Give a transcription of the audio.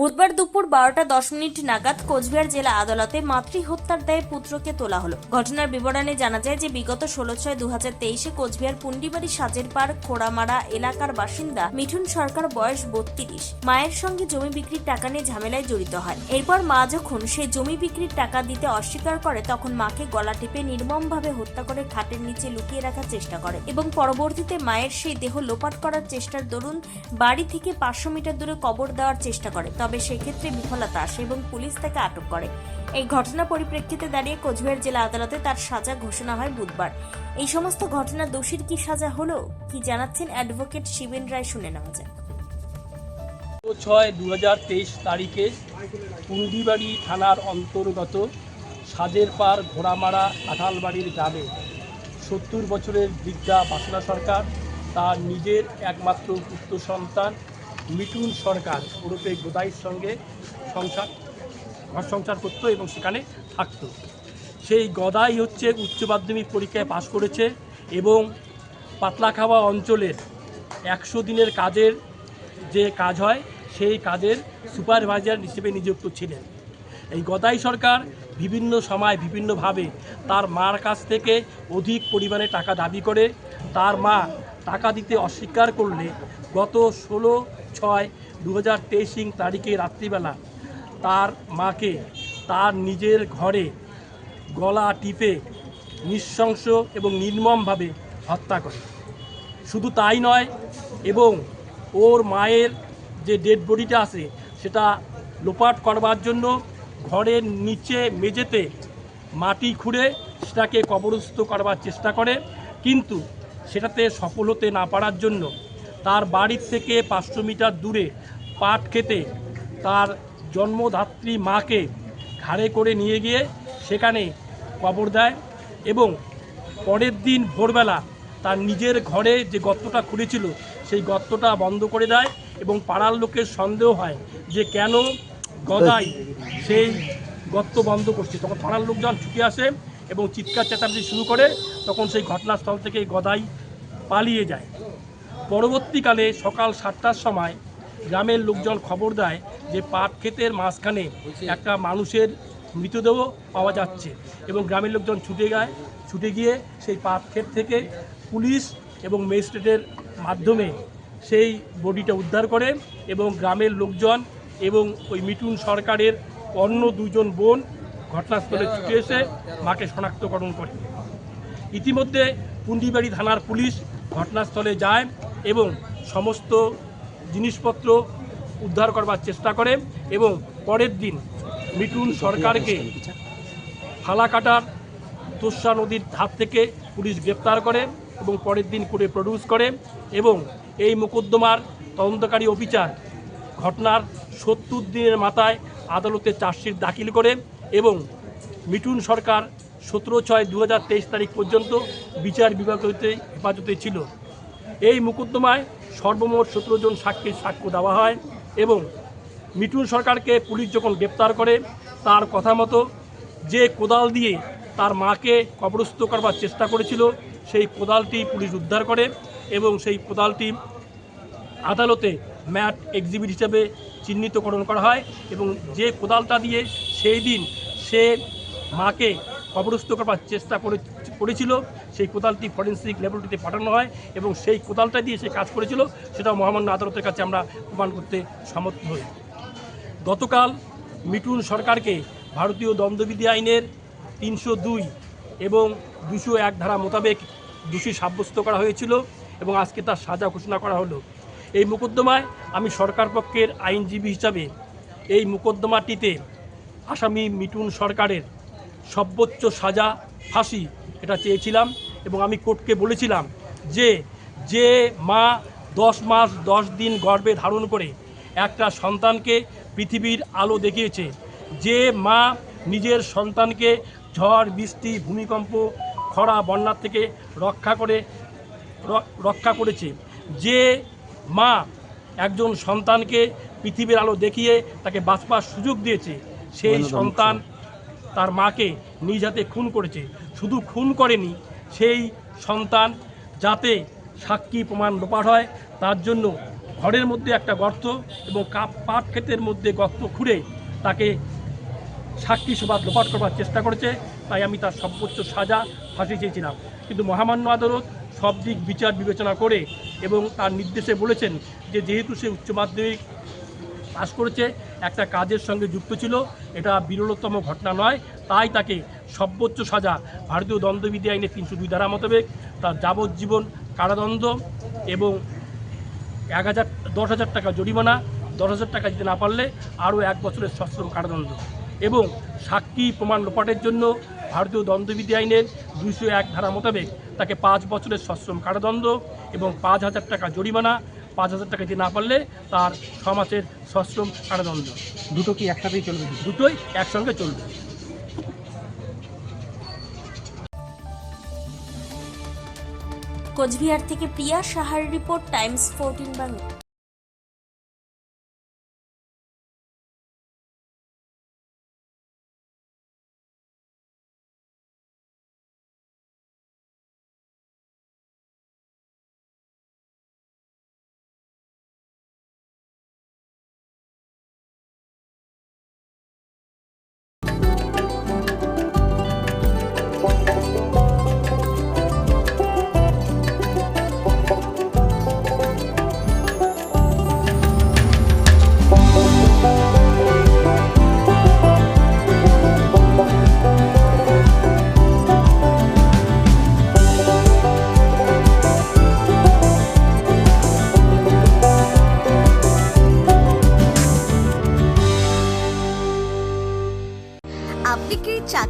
বুধবার দুপুর বারোটা দশ মিনিট নাগাদ কোচবিহার জেলা আদালতে মাতৃ হত্যার দায়ে পুত্রকে তোলা হলো। ঘটনার বিবরণে জানা যায় যে বিগত ষোলো ছয় দু হাজার তেইশে কোচবিহার পুন্ডিবাড়ি সাজের পাড়, খোড়ামারা এলাকার বাসিন্দা মিঠুন সরকার, বয়স বত্রিশ। মায়ের সঙ্গে জমি বিক্রির টাকা নিয়ে ঝামেলায় জড়িত হয়। এরপর মা যখন সে জমি বিক্রির টাকা দিতে অস্বীকার করে, তখন মাকে গলা টিপে নির্মমভাবে হত্যা করে খাটের নিচে লুকিয়ে রাখার চেষ্টা করে এবং পরবর্তীতে মায়ের সেই দেহ লোপাট করার চেষ্টার দরুন বাড়ি থেকে পাঁচশো মিটার দূরে কবর দেওয়ার চেষ্টা করে। তবে সেক্ষেত্রে বিফলতা আসে এবং পুলিশ তাকে আটক করে। এই ঘটনা পরিপ্রেক্ষিতে দাঁড়িয়ে কোচবিহার জেলা আদালতে তার সাজা ঘোষণা হয় বুধবার। এই সমস্ত ঘটনা দোষীর কি সাজা হলো, কি জানাচ্ছেন অ্যাডভোকেট শিবেন রায় শুনে নেওয়া যায় ছয় দু তারিখে কুন্ডিবাড়ি থানার অন্তর্গত সাজের পার ঘোড়ামারা আঠালবাড়ির গ্রামে সত্তর বছরের বৃদ্ধা বাসনা সরকার, তার নিজের একমাত্র পুত্র সন্তান মিঠুন সরকার ওরফে গোদাইয়ের সঙ্গে সংসার, ঘর সংসার করতো এবং সেখানে থাকতো। সেই গদাই হচ্ছে উচ্চ মাধ্যমিক পরীক্ষায় পাশ করেছে এবং পাতলাখাওয়া অঞ্চলের একশো দিনের কাজের যে কাজ হয়, সেই কাজের সুপারভাইজার হিসেবে নিযুক্ত ছিলেন। এই গদাই সরকার বিভিন্ন সময় বিভিন্নভাবে তার মার কাছ থেকে অধিক পরিমাণে টাকা দাবি করে। তার মা টাকা দিতে অস্বীকার করলে গত ষোলো ছয় দু হাজার তেইশ তারিখে রাত্রিবেলা তার মাকে তার নিজের ঘরে গলা টিপে নৃশংস এবং নির্মমভাবে হত্যা করে। শুধু তাই নয়, এবং ওর মায়ের যে ডেড বডিটা আছে, সেটা লোপাট করবার জন্য ঘরের নিচে মেঝেতে মাটি খুঁড়ে সেটাকে কবরস্থ করবার চেষ্টা করে, কিন্তু সেটাতে সফল হতে না পারার জন্য তার বাড়ির থেকে পাঁচশো মিটার দূরে পাট খেতে তার জন্মধাত্রী মাকে ঘাড়ে করে নিয়ে গিয়ে সেখানে কবর দেয় এবং পরের দিন ভোরবেলা তার নিজের ঘরে যে গর্তটা খুঁড়েছিল সেই গর্তটা বন্ধ করে দেয় এবং পাড়ার লোকের সন্দেহ হয় যে কেন গদাই সেই গর্ত বন্ধ করছে। তখন পাড়ার লোকজন ছুটে আসে এবং চিৎকার চেঁচামেচি শুরু করে, তখন সেই ঘটনাস্থল থেকে গদাই পালিয়ে যায়। পরবর্তীকালে সকাল সাতটার সময় গ্রামের লোকজন খবর দেয় যে পাট ক্ষেতের মাঝখানে একটা মানুষের মৃতদেহ পাওয়া যাচ্ছে এবং গ্রামের লোকজন ছুটে যায়, ছুটে গিয়ে সেই পাট ক্ষেত থেকে পুলিশ এবং ম্যাজিস্ট্রেটের মাধ্যমে সেই বডিটা উদ্ধার করে এবং গ্রামের লোকজন এবং ওই মিটুন সরকারের অন্য দুজন বোন ঘটনাস্থলে ছুটে এসে মাকে শনাক্তকরণ করে। ইতিমধ্যে পুন্ডিবাড়ি থানার পুলিশ ঘটনাস্থলে যায় এবং সমস্ত জিনিসপত্র উদ্ধার করবার চেষ্টা করে এবং পরের দিন মিঠুন সরকারকে ফালাকাটার তোষা নদীর ধার থেকে পুলিশ গ্রেপ্তার করে এবং পরের দিন করে প্রডিউস করে এবং এই মোকদ্দমার তদন্তকারী অফিসার ঘটনার সত্তর দিনের মাথায় আদালতে চার্জশিট দাখিল করে এবং মিঠুন সরকার সতেরো ছয় দু তারিখ পর্যন্ত বিচার বিভাগ হতে হেফাজতে ছিল। এই মোকদ্দমায় সর্বমোট সতেরো জন সাক্ষীর সাক্ষ্য দেওয়া হয় এবং মিঠুন সরকারকে পুলিশ যখন গ্রেপ্তার করে, তার কথা মতো যে কোদাল দিয়ে তার মাকে কবরস্থ করবার চেষ্টা করেছিল, সেই কোদালটি পুলিশ উদ্ধার করে এবং সেই কোদালটি আদালতে ম্যাট এক্সিবিট হিসেবে চিহ্নিতকরণ করা হয় এবং যে কোদালটা দিয়ে সেই দিন সে মাকে কবরস্থ করবার চেষ্টা করে করেছিল সেই কোদালটি ফরেন্সিক ল্যাবরেটরিতে পাঠানো হয় এবং সেই কোদালটা দিয়ে সে কাজ করেছিল সেটা মহামান্য আদালতের কাছে আমরা প্রমাণ করতে সমর্থ হই। গতকাল মিঠুন সরকারকে ভারতীয় দণ্ডবিধি আইনের তিনশো দুই এবং দুশো এক ধারা মোতাবেক দোষী সাব্যস্ত করা হয়েছিল এবং আজকে তার সাজা ঘোষণা করা হলো। এই মোকদ্দমায় আমি সরকার পক্ষের আইনজীবী হিসাবে এই মোকদ্দমাটিতে আসামি মিটুন সরকারের সর্বোচ্চ সাজা ফাঁসি এটা চেয়েছিলাম এবং আমি কোর্টকে বলেছিলাম যে যে মা দশ মাস দশ দিন গর্ভে ধারণ করে একটা সন্তানকে পৃথিবীর আলো দেখিয়েছে যে মা নিজের সন্তানকে ঝড় বৃষ্টি ভূমিকম্প খরা বন্যার থেকে রক্ষা করে রক্ষা করেছে যে মা একজন সন্তানকে পৃথিবীর আলো দেখিয়ে তাকে বাঁচবার সুযোগ দিয়েছে সেই সন্তান তার মাকে নিজ হাতে খুন করেছে। শুধু খুন করেনি, সেই সন্তান যাতে সাক্ষী প্রমাণ লোপাট হয়, তার জন্য ঘরের মধ্যে একটা গর্ত এবং কাপ পাট ক্ষেতের মধ্যে গর্ত খুঁড়ে তাকে সাক্ষী সভা লোপাট করবার চেষ্টা করেছে। তাই আমি তার সর্বোচ্চ সাজা ফাঁসি চেয়েছিলাম। কিন্তু মহামান্য আদালত সব দিক বিচার বিবেচনা করে এবং তার নির্দেশে বলেছেন যে যেহেতু সে উচ্চ মাধ্যমিক পাশ করেছে, একটা কাজের সঙ্গে যুক্ত ছিল, এটা বিরলতম ঘটনা নয়, তাই তাকে সর্বোচ্চ সাজা ভারতীয় দণ্ডবিধি আইনে তিনশো দুই ধারা মোতাবেক তার যাবজ্জীবন কারাদণ্ড এবং এক হাজার, দশ হাজার টাকা জরিমানা, দশ হাজার টাকা দিতে না পারলে আরও এক বছরের সশ্রম কারাদণ্ড এবং সাক্ষী প্রমাণ লোপাটের জন্য ভারতীয় দণ্ডবিধি আইনের দুইশো এক ধারা মোতাবেক তাকে পাঁচ বছরের সশ্রম কারাদণ্ড এবং পাঁচ হাজার টাকা জরিমানা পাঁচ হাজার টাকা দিতে না পারলে তার ছ মাসের সশ্রম কারাদণ্ড দুটো কি একসাথেই চলবে? দুটোই একসঙ্গে চলবে। কোচবিহার থেকে প্রিয়া সাহার রিপোর্ট টাইমস ফোরটিন বাংলা।